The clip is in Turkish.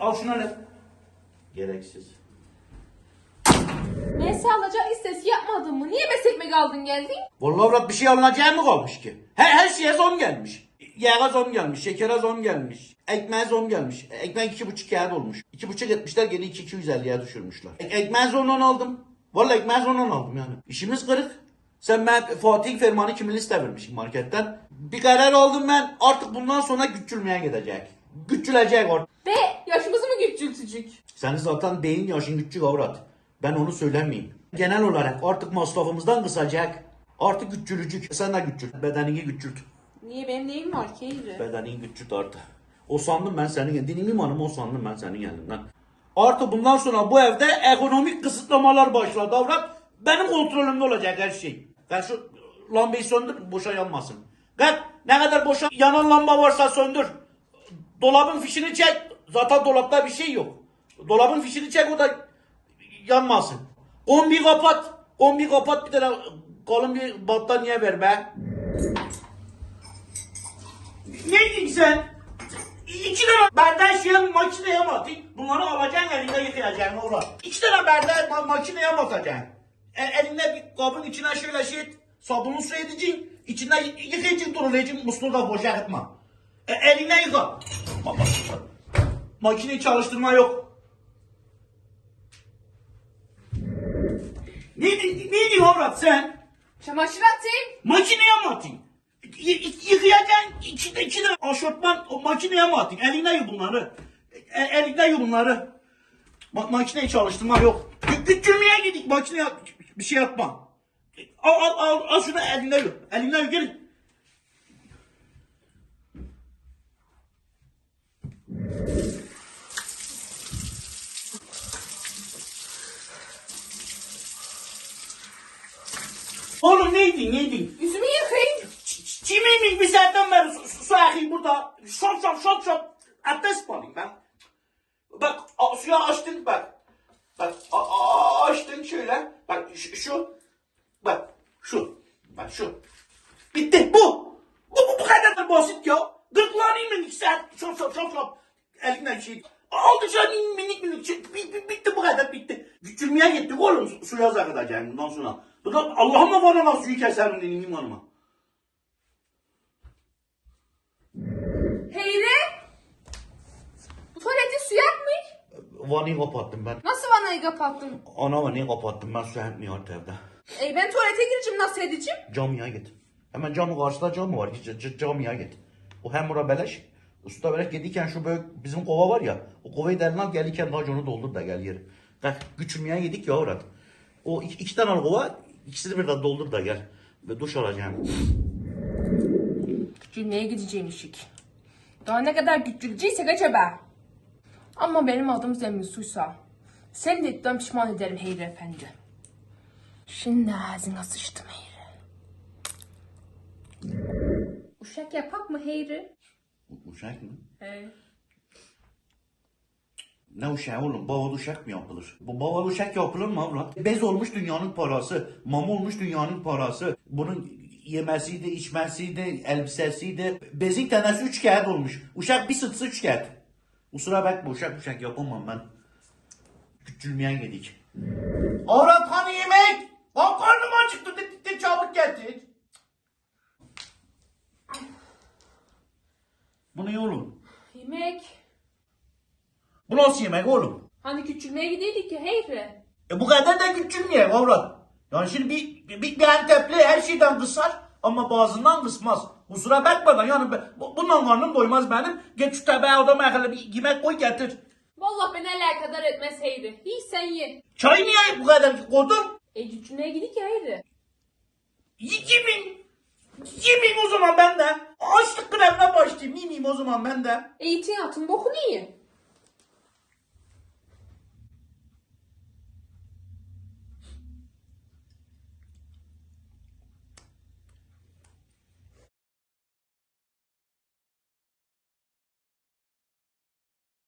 Al şunu hele. Gereksiz. Ben sağlayacak listesi yapmadın mı? Niye beş ekmek aldın geldin? Vallahi avrat bir şey alınacağı mı kalmış ki? Her, her şeye zam gelmiş. Yağa zam gelmiş, şekere zam gelmiş, ekmeğe zam gelmiş. Ekmek iki buçuk kağıt olmuş. İki buçuk etmişler gene iki iki yüz elliye düşürmüşler. Ek, ekmeği zorla aldım. Vallahi ekmeği zorla aldım yani. İşimiz kırık. Sen ben Fatih Ferman'ı kimin liste vermişim marketten. Bir karar aldım ben. Artık bundan sonra güçülmeye gidecek. Güçülecek artık. Be yaşımızı mı küçültücük? Senin zaten beyin yaşın küçük avrat. Ben onu söylemeyeyim. Genel olarak artık masrafımızdan kısacak. Artık güççülücük. Sen de güççült. Bedenini güççült. Niye benim neyim var ki? Bedenini güççült artık. O sandım ben senin. Dinim imanım o sandım ben senin gelinden. Artık bundan sonra bu evde ekonomik kısıtlamalar başladı avrat. Benim kontrolümde olacak her şey. Ben şu lambayı söndür boşa yanmasın. Kalk ne kadar boşa yanan lamba varsa söndür. Dolabın fişini çek. Zaten dolapta bir şey yok. Dolabın fişini çek o da yanmasın. Kombi kapat. Kombi kapat bir tane kalın bir battaniye ver be. Neydin sen? İki tane berden şey makineye mi atayım? Bunları alacaksın elinde yıkayacaksın oğlum. İki tane berden ma- makineye mi atacaksın? E, elinde bir kabın içine şöyle şey et, sabunlu su edeceksin. İçinde yıkayacaksın durulayacaksın musluğu da boşa atma. E, eline yıka. Bak, bak, bak. Makineyi çalıştırma yok. Ne, ne diyorsun avrat sen? Çamaşır atayım. Makineye mi atayım? Y- yıkayacaksın içinde içine aşortman o makineye mi atayım? Eline yu bunları. E, eline yu bunları. Ma- makineyi çalıştırma yok. Güçülmeye gidik makineye bir şey yapma. Al al al, al şunu eline yu. Eline yu gelin. Oğlum neydin neydin? Yüzümü yıkayayım. Çimiymiş bir saatten beri su, su, su akayım burada. Şop şop şop şop. Abdest mi alayım ben? Bak a, suya açtın bak. Bak a, a, açtın şöyle. Bak şu, şu. Bak şu. Bak şu. Bitti bu. Bu, bu, bu kadar da basit ya. Gırtlağını minik saat. Şop şop şop şop. Elinden şey. Aldı şöyle minik minik şey. Bi- bi- Bitti bu kadar bitti. Küçülmeye gittik oğlum. Su- Suya zakıdacaksın bundan sonra. Ulan Allah'ıma bana nasıl suyu keserim dedim imanıma. Heyri. Bu tuvaletin suyu akmış. Vanayı kapattım ben. Nasıl vanayı kapattın? Ana vanayı kapattım ben su emmiyor artık evde. Ey ben tuvalete gireceğim nasıl edeceğim? Camiye git. Hemen camı karşıda camı var. C- c- camiye git. O hem bura beleş. Usta beleş gelirken şu büyük bizim kova var ya. O kovayı da eline al gelirken daha onu doldur da gel yeri. Kalk güçülmeye yedik ya orada. O iki, iki tane kova ikisini birden doldur da gel. Ve duş alacağım. Cümleye gideceğim işik. Daha ne kadar güçlüleceksek acaba? Ama benim adım Zemmil Suysa. Sen de etten pişman ederim Heyri Efendi. Şimdi ağzına sıçtım Heyri. Uşak yapak mı Heyri? Uşak mı? He. Ne uşağı oğlum? Baval uşak mı yapılır? Bu baval uşak yapılır mı avrat? Bez olmuş dünyanın parası. Mama olmuş dünyanın parası. Bunun yemesiydi, içmesiydi, elbisesiydi. Bezin tanesi üç kağıt olmuş. Uşak bir sıtsı üç kağıt. Kusura bakma uşak uşak yapamam ben. Küçülmeyen yedik. Avrat hani yemek? Lan karnım acıktı. De, de, çabuk getir. Bu ne oğlum? Yemek. Bu nasıl yemek oğlum? Hani küçülmeye gideydik ya Heyri. E bu kadar da küçülmüyor avrat. Yani şimdi bir, bir, bir Antepli her şeyden kısar ama bazından kısmaz. Kusura bakma da yani ben- bu- bundan karnım doymaz benim. Geç şu tabağa odama hele bir yemek koy getir. Vallahi beni alakadar etmez Heyri. Hiç sen ye. Çay niye bu kadar koydun? E küçülmeye gidik ya Heyri. Yemeyeyim. Yemeyeyim o zaman ben de. Açlık grevine başlayayım. Yemeyeyim o zaman ben de. Eğitim atın bokunu yiyin.